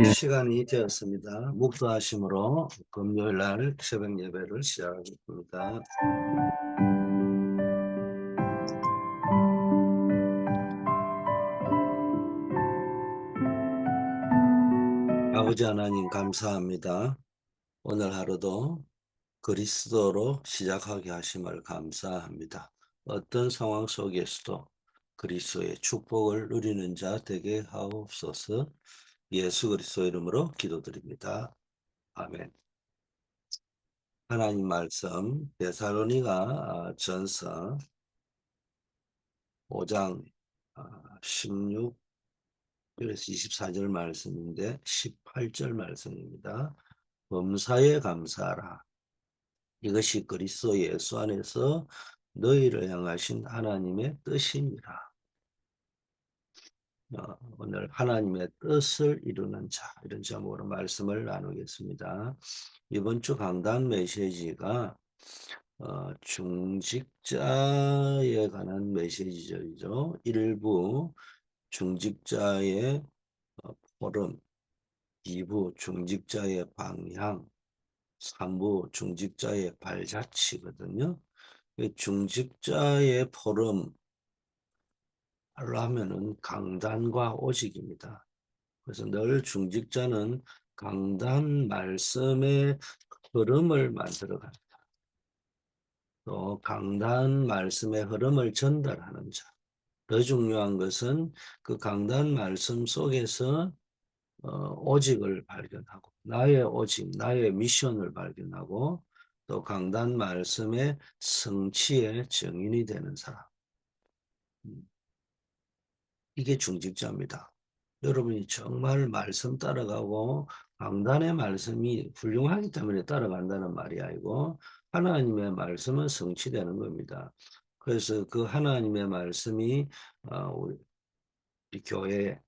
이 시간이 되었습니다. 묵도하심으로 금요일 날 새벽 예배를 시작하겠습니다. 아버지 하나님 감사합니다. 오늘 하루도 그리스도로 시작하게 하심을 감사합니다. 어떤 상황 속에서도 그리스도의 축복을 누리는 자 되게 하옵소서. 예수 그리스도 이름으로 기도드립니다. 아멘. 하나님 말씀 데살로니가 전서 5장 16 그래서 24절 말씀인데 18절 말씀입니다. 범사에 감사하라. 이것이 그리스도 예수 안에서 너희를 향하신 하나님의 뜻이니라. 어, 오늘 하나님의 뜻을 이루는 자 이런 제목으로 말씀을 나누겠습니다. 이번 주 강단 메시지가 어, 중직자에 관한 메시지죠. 일부 중직자의 어, 포럼, 2부 중직자의 방향, 3부 중직자의 발자취거든요. 중직자의 포럼 하면은 강단과 오직입니다. 그래서 늘 중직자는 강단 말씀의 흐름을 만들어 갑니다. 또 강단 말씀의 흐름을 전달하는 자. 더 중요한 것은 그 강단 말씀 속에서 어, 오직을 발견하고 나의 오직, 나의 미션을 발견하고 또 강단 말씀의 성취의 증인이 되는 사람. 음. 이게 중직자입니다. 여러분이 정말 말씀 따라가고 강단의 말씀이 훌륭하기 때문에 따라간다는 말이 아니고 하나님의 말씀은 성취되는 겁니다. 그래서 그 하나님의 말씀이 어, 우리 교회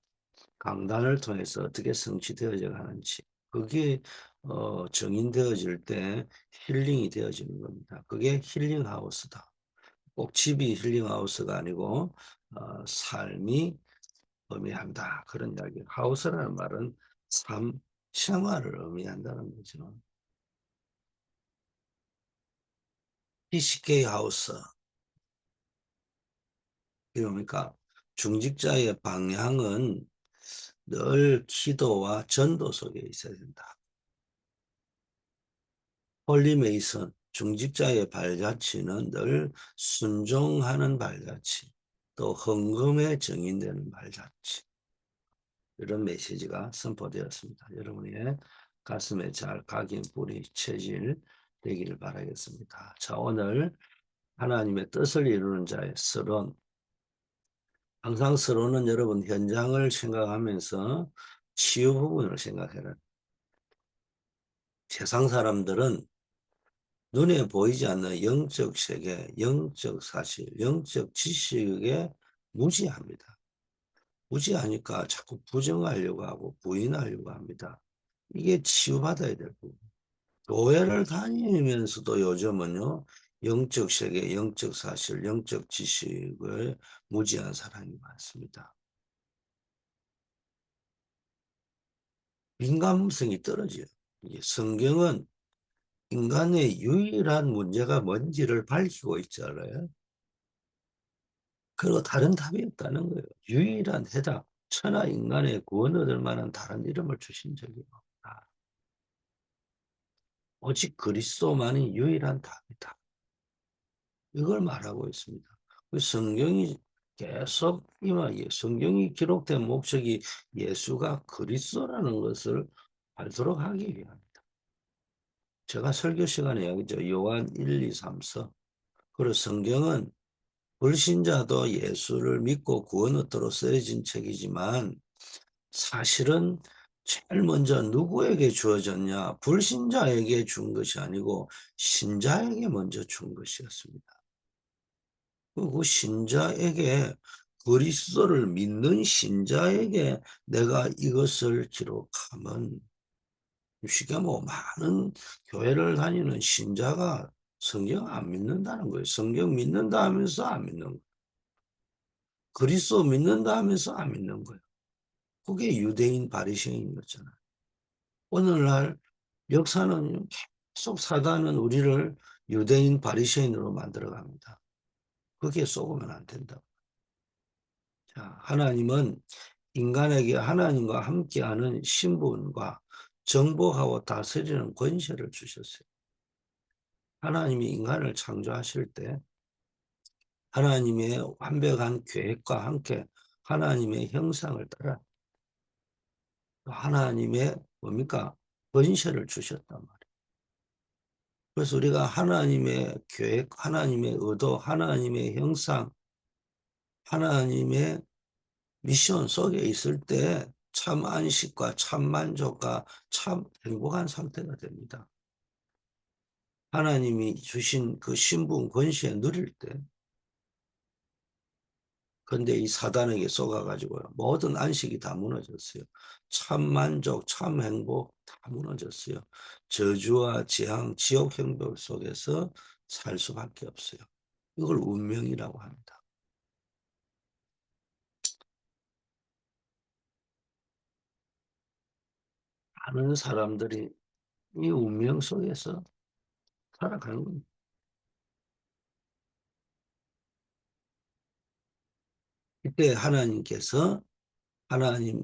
강단을 통해서 어떻게 성취되어져 가는지 그게 어, 정인되어질 때 힐링이 되어지는 겁니다. 그게 힐링하우스다. 꼭 집이 힐링하우스가 아니고 어, 삶이 의미한다. 그런 이야기. 하우스라는 말은 삶, 생활을 의미한다는 거죠. PCK 하우스. 그러니까 중직자의 방향은 늘 기도와 전도 속에 있어야 된다. 홀리메이슨 중직자의 발자취는 늘 순종하는 발자취, 또 헌금에 정인되는 발자취. 이런 메시지가 선포되었습니다. 여러분의 가슴에 잘 각인 뿌리 체질 되기를 바라겠습니다. 자 오늘 하나님의 뜻을 이루는 자의 서론 항상 서론은 여러분 현장을 생각하면서 치유 부분을 생각해라. 세상 사람들은 눈에 보이지 않는 영적 세계, 영적 사실, 영적 지식에 무지합니다. 무지하니까 자꾸 부정하려고 하고 부인하려고 합니다. 이게 치유받아야 될 부분. 교회를 다니면서도 요즘은요, 영적 세계, 영적 사실, 영적 지식을 무지한 사람이 많습니다. 민감성이 떨어져요. 성경은 인간의 유일한 문제가 뭔지를 밝히고 있잖아요. 그리고 다른 답이 없다는 거예요. 유일한 해답, 천하 인간의 구원 얻을 만한 다른 이름을 주신 적이 없다. 오직 그리스도만이 유일한 답이다. 이걸 말하고 있습니다. 그 성경이 계속 이만 성경이 기록된 목적이 예수가 그리스도라는 것을 알도록 하기 위함입니다. 제가 설교 시간에 여기죠. 요한 1, 2, 3, 4. 그리고 성경은 불신자도 예수를 믿고 구원 얻도록 쓰여진 책이지만 사실은 제일 먼저 누구에게 주어졌냐? 불신자에게 준 것이 아니고 신자에게 먼저 준 것이었습니다. 그 신자에게 그리스도를 믿는 신자에게 내가 이것을 기록하면 쉽게 뭐 많은 교회를 다니는 신자가 성경 안 믿는다는 거예요. 성경 믿는다 하면서 안 믿는 거예요. 그리스도 믿는다 하면서 안 믿는 거예요. 그게 유대인 바리새인 거잖아요. 오늘날 역사는 계속 사단은 우리를 유대인 바리새인으로 만들어 갑니다. 거기에 속으면 안 된다. 자, 하나님은 인간에게 하나님과 함께하는 신분과 정복하고 다스리는 권세를 주셨어요. 하나님이 인간을 창조하실 때 하나님의 완벽한 계획과 함께 하나님의 형상을 따라 하나님의 뭡니까? 권세를 주셨단 말이에요. 그래서 우리가 하나님의 계획, 하나님의 의도, 하나님의 형상, 하나님의 미션 속에 있을 때 참 안식과 참 만족과 참 행복한 상태가 됩니다. 하나님이 주신 그 신분 권세에 누릴 때 근데 이 사단에게 쏘가가지고 모든 안식이 다 무너졌어요. 참 만족, 참 행복 다 무너졌어요. 저주와 재앙, 지옥 행복 속에서 살 수밖에 없어요. 이걸 운명이라고 합니다. 많은 사람들이 이 운명 속에서 살아가는 겁니다. 이때 하나님께서 하나님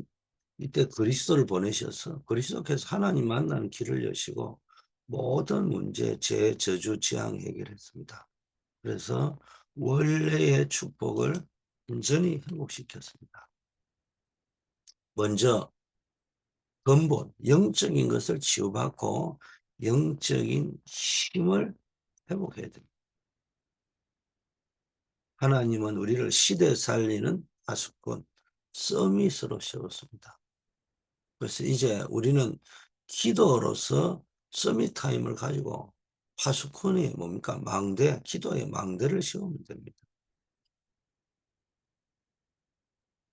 이때 그리스도를 보내셔서 그리스도께서 하나님 만나는 길을 여시고 모든 문제, 재, 저주, 지향 해결했습니다. 그래서 원래의 축복을 온전히 회복시켰습니다. 먼저 근본, 영적인 것을 치유받고 영적인 힘을 회복해야 됩니다. 하나님은 우리를 시대 살리는 파수꾼, 서밋으로 세웠습니다. 그래서 이제 우리는 기도로서 서밋 타임을 가지고 파수꾼이 뭡니까? 망대, 기도의 망대를 씌우면 됩니다.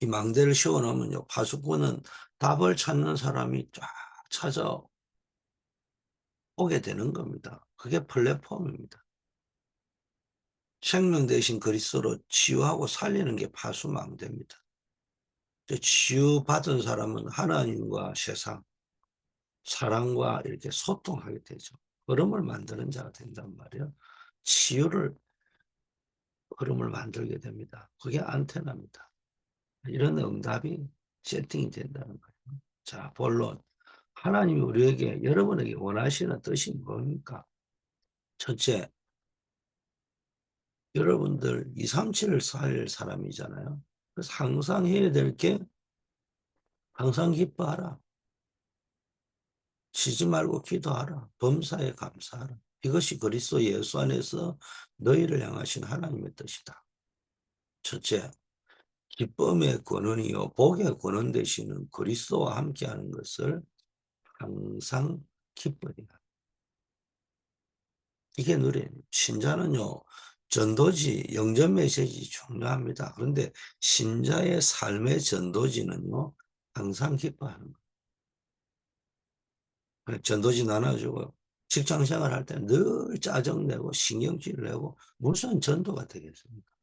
이 망대를 씌워놓으면요, 파수꾼은 답을 찾는 사람이 쫙 찾아 오게 되는 겁니다. 그게 플랫폼입니다. 생명 대신 그리스도로 치유하고 살리는 게 파수망대입니다. 치유받은 사람은 하나님과 세상, 사랑과 이렇게 소통하게 되죠. 흐름을 만드는 자가 된단 말이에요. 치유를 흐름을 만들게 됩니다. 그게 안테나입니다. 이런 응답이 세팅이 된다는 거예요. 자, 본론. 하나님이 우리에게, 여러분에게 원하시는 뜻이 뭡니까? 첫째, 여러분들 2, 3, 7을 살 사람이잖아요. 그래서 항상 해야 될 게 항상 기뻐하라. 쉬지 말고 기도하라. 범사에 감사하라. 이것이 그리스도 예수 안에서 너희를 향하신 하나님의 뜻이다. 첫째, 기쁨의 권원이요 복의 권원 되시는 그리스도와 함께하는 것을 항상 기뻐해라. 이게 누리 신자는요 전도지, 영전 메시지 중요합니다. 그런데 신자의 삶의 전도지는요, 항상 기뻐하는 거예요. 전도지 나눠주고 직장 생활 할 때 늘 짜증내고 신경질 내고 무슨 전도가 되겠습니까?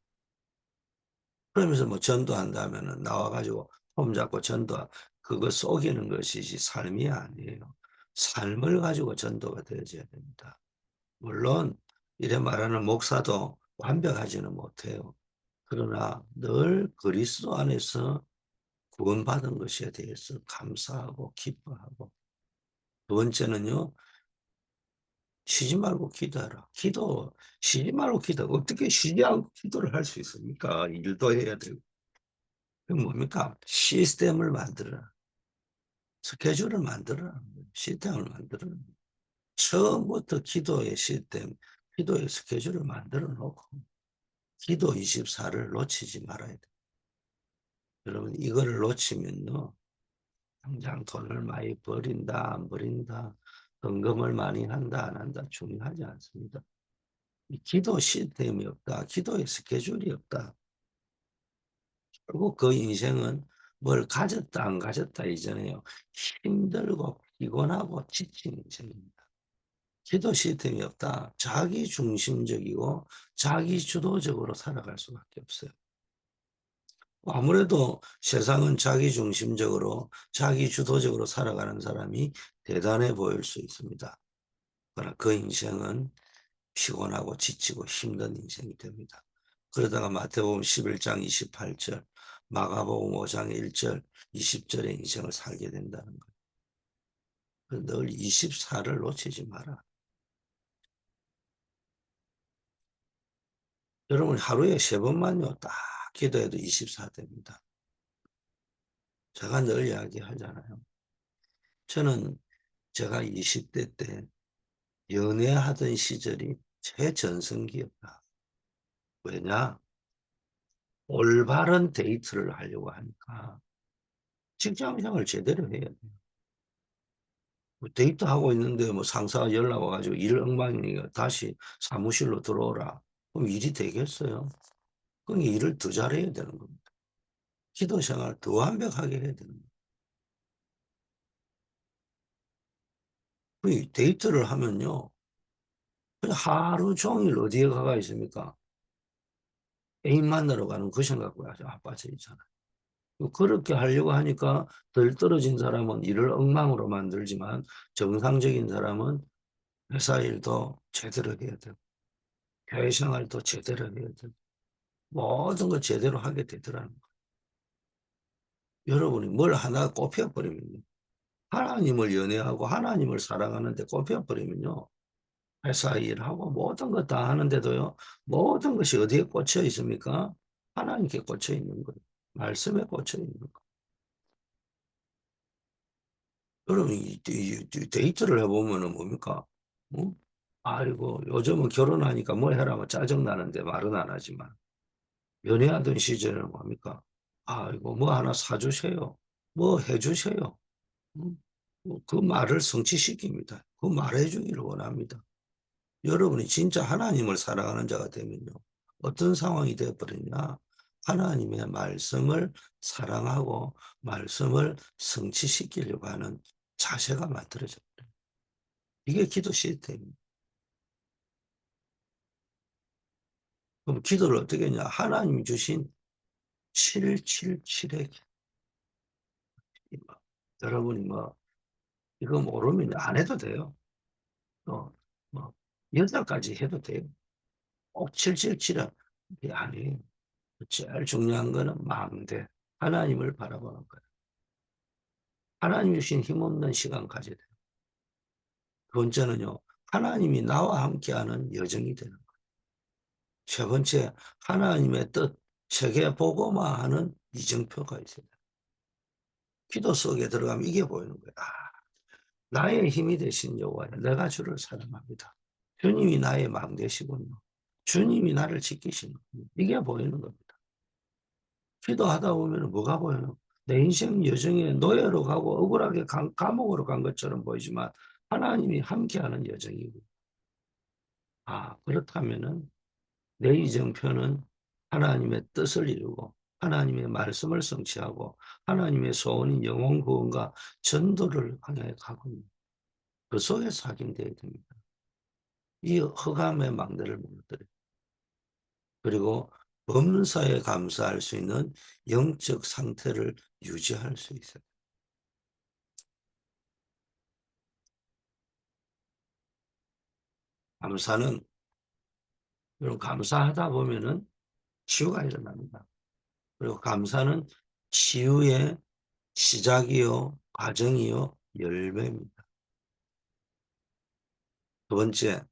그러면서 뭐 전도한다면은 나와가지고 폼 잡고 전도, 그거 속이는 것이지 삶이 아니에요. 삶을 가지고 전도가 되어져야 됩니다. 물론 이래 말하는 목사도 완벽하지는 못해요. 그러나 늘 그리스도 안에서 구원받은 것에 대해서 감사하고 기뻐하고 두 번째는요 쉬지 말고 기도하라. 기도 쉬지 말고 기도 어떻게 쉬지 않고 기도를 할 수 있습니까? 일도 해야 되고 그 뭡니까? 시스템을 만들어라. 스케줄을 만들어라. 시스템을 만들어라. 처음부터 기도의 시스템, 기도의 스케줄을 만들어 놓고 기도 24를 놓치지 말아야 돼. 여러분 이거를 놓치면요. 당장 돈을 많이 버린다 안 버린다 헌금을 많이 한다 안 한다 중요하지 않습니다. 이 기도 시스템이 없다. 기도의 스케줄이 없다. 결국 그 인생은 뭘 가졌다 안 가졌다 이전에요. 힘들고 피곤하고 지친 인생입니다. 기도 시스템이 없다. 자기 중심적이고 자기 주도적으로 살아갈 수밖에 없어요. 아무래도 세상은 자기 중심적으로 자기 주도적으로 살아가는 사람이 대단해 보일 수 있습니다. 그러나 그 인생은 피곤하고 지치고 힘든 인생이 됩니다. 그러다가 마태복음 11장 28절, 마가복음 5장 1절, 20절의 인생을 살게 된다는 거예요. 늘 24를 놓치지 마라. 여러분 하루에 세 번만요 딱 기도해도 24 됩니다. 제가 늘 이야기하잖아요. 저는 제가 20대 때 연애하던 시절이 제 전성기였다. 왜냐? 올바른 데이트를 하려고 하니까 직장생활 제대로 해야 돼요. 뭐 데이트하고 있는데 뭐 상사가 연락 와가지고 일 엉망이니까 다시 사무실로 들어오라. 그럼 일이 되겠어요? 그럼 일을 더 잘해야 되는 겁니다. 기도 생활 더 완벽하게 해야 되는 겁니다. 그 데이트를 하면요. 하루 종일 어디에 가가 있습니까? 애인 만나러 가는 그 생각과 아주 아빠져 있잖아요. 그렇게 하려고 하니까 덜 떨어진 사람은 일을 엉망으로 만들지만 정상적인 사람은 회사 일도 제대로 해야 되고 교회 생활도 제대로 해야 되고 모든 걸 제대로 하게 되더라는 거예요. 여러분이 뭘 하나 꼽혀버리면요. 하나님을 연애하고 하나님을 사랑하는데 꼽혀버리면요. 회사 일하고 모든 것 다 하는데도요. 모든 것이 어디에 꽂혀 있습니까? 하나님께 꽂혀 있는 거예요. 말씀에 꽂혀 있는 거. 여러분, 데이트를 해보면 은 뭡니까? 어? 아이고, 요즘은 결혼하니까 뭐 해라 면 짜증나는데 말은 안 하지만. 연애하던 시절에는 뭡니까? 아이고, 뭐 하나 사주세요. 뭐 해주세요. 음? 그 말을 성취시킵니다. 그 말해주기를 원합니다. 여러분이 진짜 하나님을 사랑하는 자가 되면요. 어떤 상황이 되어버리냐. 하나님의 말씀을 사랑하고 말씀을 성취시키려고 하는 자세가 만들어져 버려요. 이게 기도 시스템입니다. 그럼 기도를 어떻게 했냐? 하나님이 주신 777의 여러분이 뭐 이거 모르면 안 해도 돼요. 또뭐 여덟까지 해도 돼요. 꼭 777은 아니에요. 제일 중요한 거는 망대 하나님을 바라보는 거예요. 하나님 주신 힘없는 시간 가져야 돼요. 두 번째는요. 하나님이 나와 함께하는 여정이 되는. 세 번째 하나님의 뜻 세계 보고만 하는 이정표가 있어요. 기도 속에 들어가면 이게 보이는 거예요. 아, 나의 힘이 되신 여호와 내가 주를 사랑합니다. 주님이 나의 망 되시군요. 주님이 나를 지키시는 이게 보이는 겁니다. 기도하다 보면 뭐가 보여요? 내 인생 여정에 노예로 가고 억울하게 감, 감옥으로 간 것처럼 보이지만 하나님이 함께하는 여정이고 아 그렇다면은 내 이정표는 하나님의 뜻을 이루고 하나님의 말씀을 성취하고 하나님의 소원인 영혼 구원과 전도를 향해 가고 그 속에서 확인되어야 됩니다. 이 허감의 망대를 무너뜨려 그리고 범사에 감사할 수 있는 영적 상태를 유지할 수 있어요. 감사는 여러분 감사하다 보면은 치유가 일어납니다. 그리고 감사는 치유의 시작이요, 과정이요, 열매입니다. 두 번째,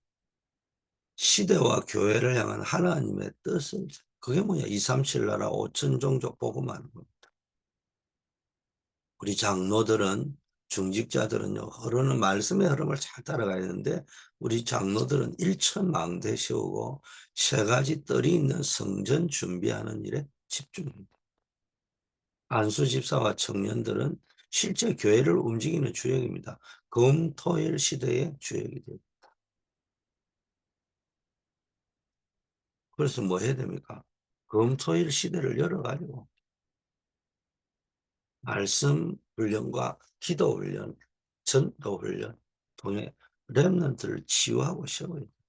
시대와 교회를 향한 하나님의 뜻을 그게 뭐냐? 237 나라 5천 종족 복음하는 겁니다. 우리 장로들은 중직자들은요 흐르는 말씀의 흐름을 잘 따라가야 되는데 우리 장로들은 1천 망대 세우고 세 가지 뜰이 있는 성전 준비하는 일에 집중합니다. 안수 집사와 청년들은 실제 교회를 움직이는 주역입니다. 금 토 일 시대의 주역이 됩니다. 그래서 뭐 해야 됩니까? 금 토 일 시대를 열어가지고 말씀 훈련과 기도 훈련, 전도 훈련 통해 렘넌트를 치유하고 세워야 됩니다.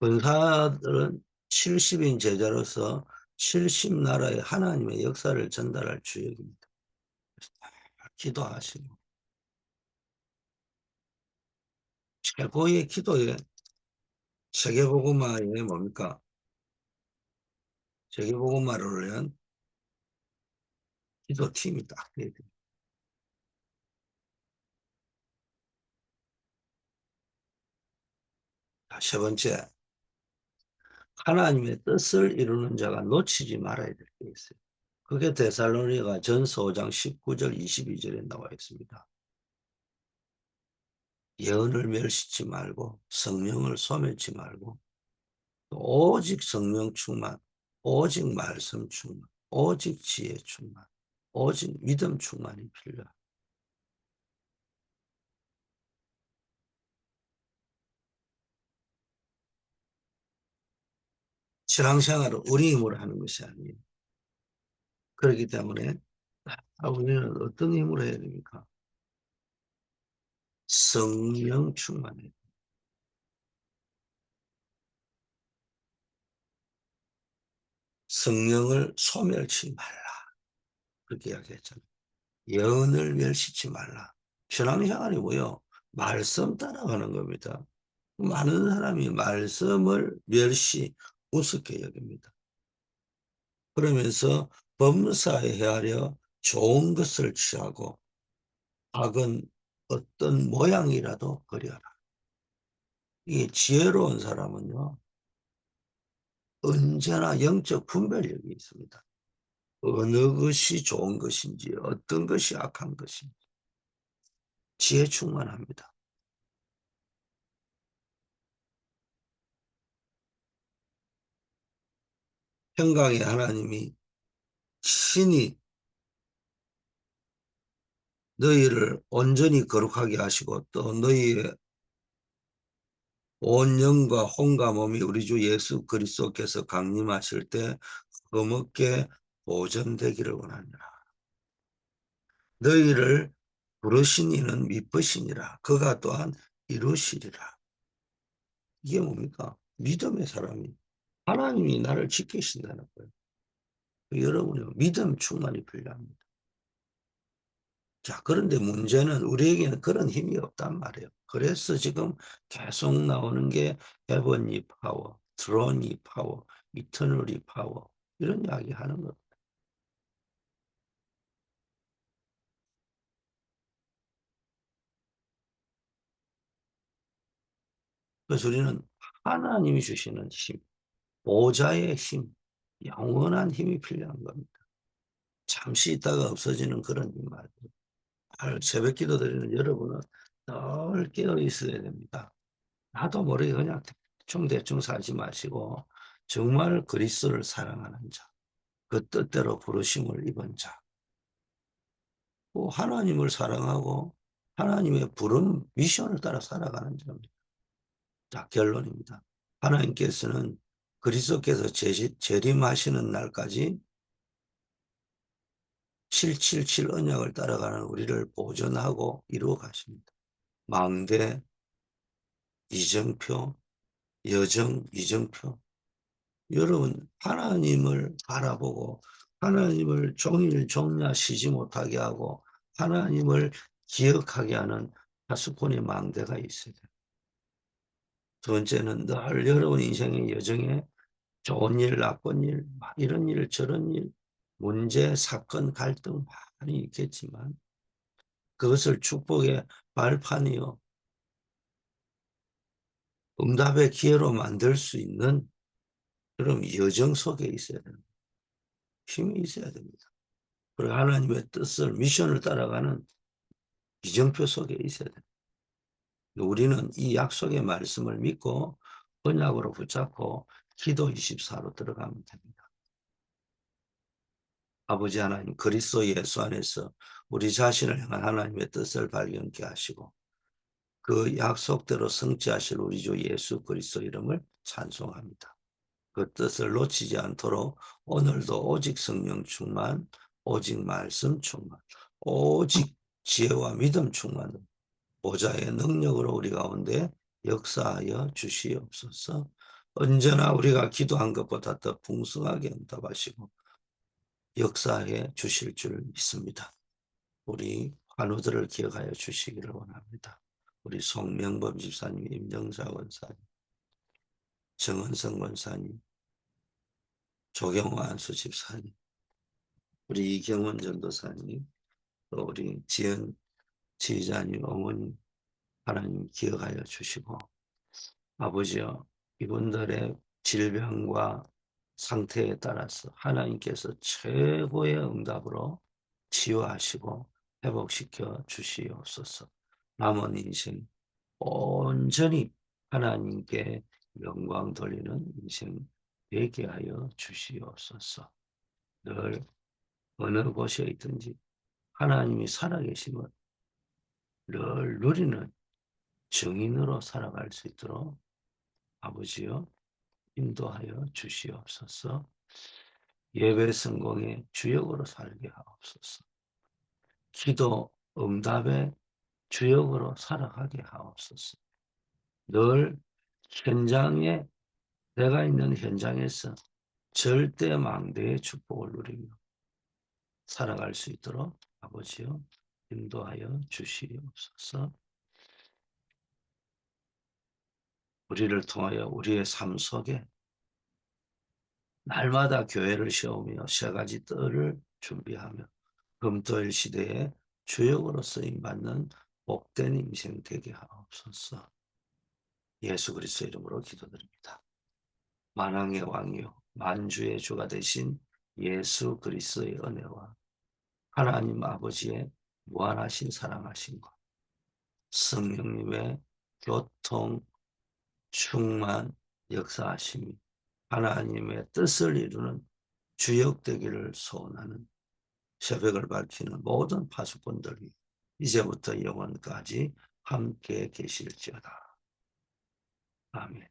권사들은 70인 제자로서 70나라의 하나님의 역사를 전달할 주역입니다. 기도하시고 최고의 기도에 세계복음화에 뭡니까? 세계복음화를 위한 기도팀이 딱 돼야 됩니다. 세 번째, 하나님의 뜻을 이루는 자가 놓치지 말아야 될 게 있어요. 그게 데살로니가 전서 5장 19절 22절에 나와 있습니다. 예언을 멸시치 말고 성령을 소멸치 말고 오직 성령 충만, 오직 말씀 충만, 오직 지혜 충만, 오직 믿음 충만이 필요합니다. 신앙생활은 우리 힘으로 하는 것이 아니에요. 그렇기 때문에 아, 우리는 어떤 힘으로 해야 됩니까? 성령 충만해. 성령을 소멸치 말라. 그렇게 이야기했잖아요. 예언을 멸시치 말라. 신앙생활이 뭐요? 말씀 따라가는 겁니다. 많은 사람이 말씀을 멸시, 우습게 여깁니다. 그러면서 범사에 헤아려 좋은 것을 취하고 악은 어떤 모양이라도 그려라. 이 지혜로운 사람은요, 언제나 영적 분별력이 있습니다. 어느 것이 좋은 것인지, 어떤 것이 악한 것인지, 지혜 충만합니다. 평강의 하나님이 신이 너희를 온전히 거룩하게 하시고 또 너희의 온 영과 혼과 몸이 우리 주 예수 그리스도께서 강림하실 때 흠없게 보존되기를 원하니라. 너희를 부르신 이는 미쁘시니라. 그가 또한 이루시리라. 이게 뭡니까? 믿음의 사람이 하나님이 나를 지키신다는 거예요. 여러분이 믿음 충만이 필요합니다. 자, 그런데 문제는 우리에게는 그런 힘이 없단 말이에요. 그래서 지금 계속 나오는 게 헤븐리 파워, 드론이 파워, 이터널리 파워 이런 이야기 하는 겁니다. 그래서 우리는 하나님이 주시는 힘, 보좌의 힘, 영원한 힘이 필요한 겁니다. 잠시 있다가 없어지는 그런 힘 말고 새벽 기도 드리는 여러분은 늘 깨어 있어야 됩니다. 나도 모르게 그냥 대충 대충 살지 마시고 정말 그리스도를 사랑하는 자, 그 뜻대로 부르심을 입은 자, 또 하나님을 사랑하고 하나님의 부름 미션을 따라 살아가는 자입니다. 자, 결론입니다. 하나님께서는 그리스도께서 재림하시는 날까지 777 언약을 따라가는 우리를 보존하고 이루어 가십니다. 망대, 이정표, 여정, 이정표. 여러분, 하나님을 바라보고 하나님을 종일 종야 쉬지 못하게 하고 하나님을 기억하게 하는 하스콘의 망대가 있어야 돼요. 두 번째는 늘 여러분 인생의 여정에 좋은 일, 나쁜 일, 이런 일, 저런 일, 문제, 사건, 갈등 많이 있겠지만 그것을 축복의 발판이요. 응답의 기회로 만들 수 있는 그런 여정 속에 있어야 됩니다. 힘이 있어야 됩니다. 그리고 하나님의 뜻을, 미션을 따라가는 이정표 속에 있어야 됩니다. 우리는 이 약속의 말씀을 믿고 언약으로 붙잡고 기도 24로 들어가면 됩니다. 아버지 하나님 그리스도 예수 안에서 우리 자신을 향한 하나님의 뜻을 발견케 하시고 그 약속대로 성취하실 우리 주 예수 그리스도 이름을 찬송합니다. 그 뜻을 놓치지 않도록 오늘도 오직 성령 충만, 오직 말씀 충만, 오직 지혜와 믿음 충만, 보좌의 능력으로 우리 가운데 역사하여 주시옵소서. 언제나 우리가 기도한 것보다 더 풍성하게 응답하시고 역사해 주실 줄 믿습니다. 우리 환우들을 기억하여 주시기를 원합니다. 우리 송명범 집사님, 임정사 원사님, 정은성 원사님, 조경호 안수 집사님, 우리 이경원 전도사님, 또 우리 지연 지휘자님, 어머니 하나님 기억하여 주시고 아버지여 이분들의 질병과 상태에 따라서 하나님께서 최고의 응답으로 치유하시고 회복시켜 주시옵소서. 남은 인생 온전히 하나님께 영광 돌리는 인생 되게 하여 주시옵소서. 늘 어느 곳에 있든지 하나님이 살아계심을 늘 누리는 증인으로 살아갈 수 있도록 아버지여 인도하여 주시옵소서. 예배 성공의 주역으로 살게 하옵소서. 기도 응답의 주역으로 살아가게 하옵소서. 늘 현장에 내가 있는 현장에서 절대 망대의 축복을 누리며 살아갈 수 있도록 아버지여 인도하여 주시옵소서. 우리를 통하여 우리의 삶 속에 날마다 교회를 세우며 세 가지 뜰을 준비하며 금토일 시대에 주역으로 쓰임 받는 복된 인생 되게 하옵소서. 예수 그리스도 이름으로 기도드립니다. 만왕의 왕이요 만주의 주가 되신 예수 그리스도의 은혜와 하나님 아버지의 무한하신 사랑하심과 성령님의 교통 충만 역사하심이 하나님의 뜻을 이루는 주역되기를 소원하는 새벽을 밝히는 모든 파수꾼들이 이제부터 영원까지 함께 계실지어다. 아멘.